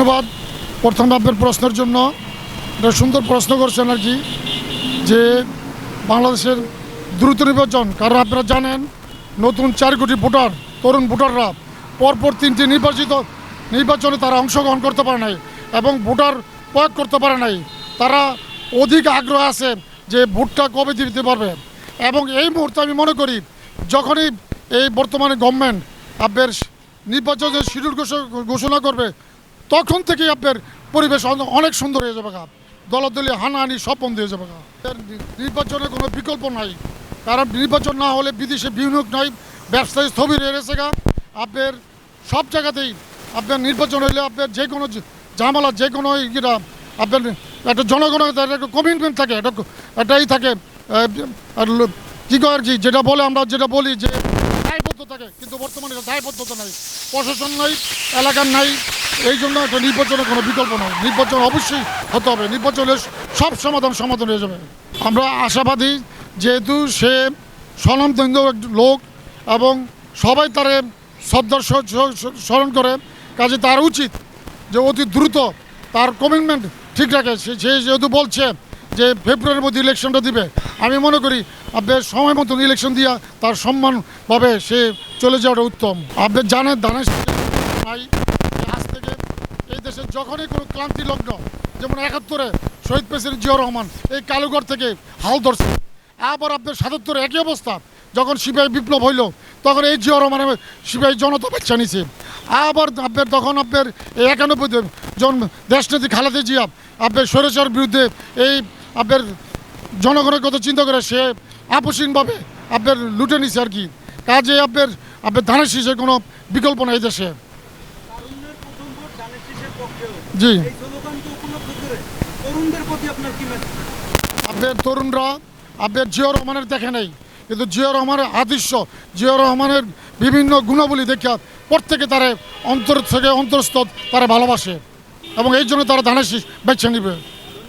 ধন্যবাদ প্রথমে আপনার প্রশ্নের জন্য। এটা সুন্দর প্রশ্ন করছেন আর কি, যে বাংলাদেশের দ্রুত নির্বাচন কারণ আপনারা জানেন? নতুন চার কোটি ভোটার, তরুণ ভোটাররা পরপর তিনটি নির্বাচিত নির্বাচনে তারা অংশগ্রহণ করতে পারে নাই এবং ভোটার প্রয়োগ করতে পারে নাই। তারা অধিক আগ্রহ আছে যে ভোটটা কবে দিতে পারবে। এবং এই মুহূর্তে আমি মনে করি, যখনই এই বর্তমানে গভর্নমেন্ট আপনার নির্বাচনের শিডিউল ঘোষণা করবে তখন থেকেই আপনার পরিবেশ অনেক সুন্দর হয়ে যাবে দলদলীয় হানাহানি সব বন্ধ হয়ে যাবে নির্বাচনে কোনো বিকল্প নাই। কারণ নির্বাচন না হলে বিদেশে বিনিয়োগ নাই, ব্যবসায়ী স্থবির হয়ে গেছে গা। আপনার সব জায়গাতেই আপনার নির্বাচন হলে আপনার যে কোনো ঝামেলা, যে কোনো ইয়েটা আপনার একটা জনগণের একটা কমিটমেন্ট থাকে, একটা একটাই থাকে কি কয় যেটা বলে আমরা যেটা বলি যে দায়বদ্ধ থাকে, কিন্তু বর্তমানে দায়বদ্ধতা নাই। প্রশাসন নাই এলাকার নাই, এই জন্য একটা নির্বাচনের কোনো বিকল্প নয়। নির্বাচন অবশ্যই হতে হবে। নির্বাচনে সব সমাধান সমাধান হয়ে যাবে। আমরা আশাবাদী যেহেতু সে স্বনামধন্য লোক এবং সবাই তারে শ্রদ্ধার স্মরণ করে, কাজে তার উচিত যে অতি দ্রুত তার কমিটমেন্ট ঠিক রাখে। সে যেহেতু বলছে যে ফেব্রুয়ারির মধ্যে ইলেকশনটা দিবে আমি মনে করি আপনার সময় মতন ইলেকশন দিয়া তার সম্মানভাবে সে চলে যাওয়াটা উত্তম। আপনি জানেন শীষের আজ থেকে এই দেশের যখনই কোনো ক্লান্তি লগ্ন, যেমন একাত্তরে শহীদ প্রেসিডেন্ট জিয়াউর রহমান এই কালুগড় থেকে হাল ধরছে। আবার আপনার সাতাত্তরে একই অবস্থা, যখন সিপাহী বিপ্লব হইল, তখন এই জিয়াউর রহমানের সিপাহী জনতা বাচ্চা নিছে। আবার আপনার তখন আপনার এই একানব্বই জন দেশনেত্রী খালেদা জিয়া, আপনার স্বৈরাচার বিরুদ্ধে এই আপনার জনগণের কথা চিন্তা করে সে আপসীনভাবে আপনার লুটে নিছে আর কি। কাজে আপনার আপনার ধানের শীষের কোনো বিকল্প নেই দেশে। জি। আপনার তরুণরা, আপনার জিয়া রহমানের দেখে নেই, কিন্তু জিয়া রহমানের আদৃশ্য জিয়া রহমানের বিভিন্ন গুণাবলী দেখা প্রত্যেকে তারা অন্তর থেকে অন্তরস্থ তারা ভালোবাসে এবং এই জন্য তারা ধানের শীষ বেছে নিবে।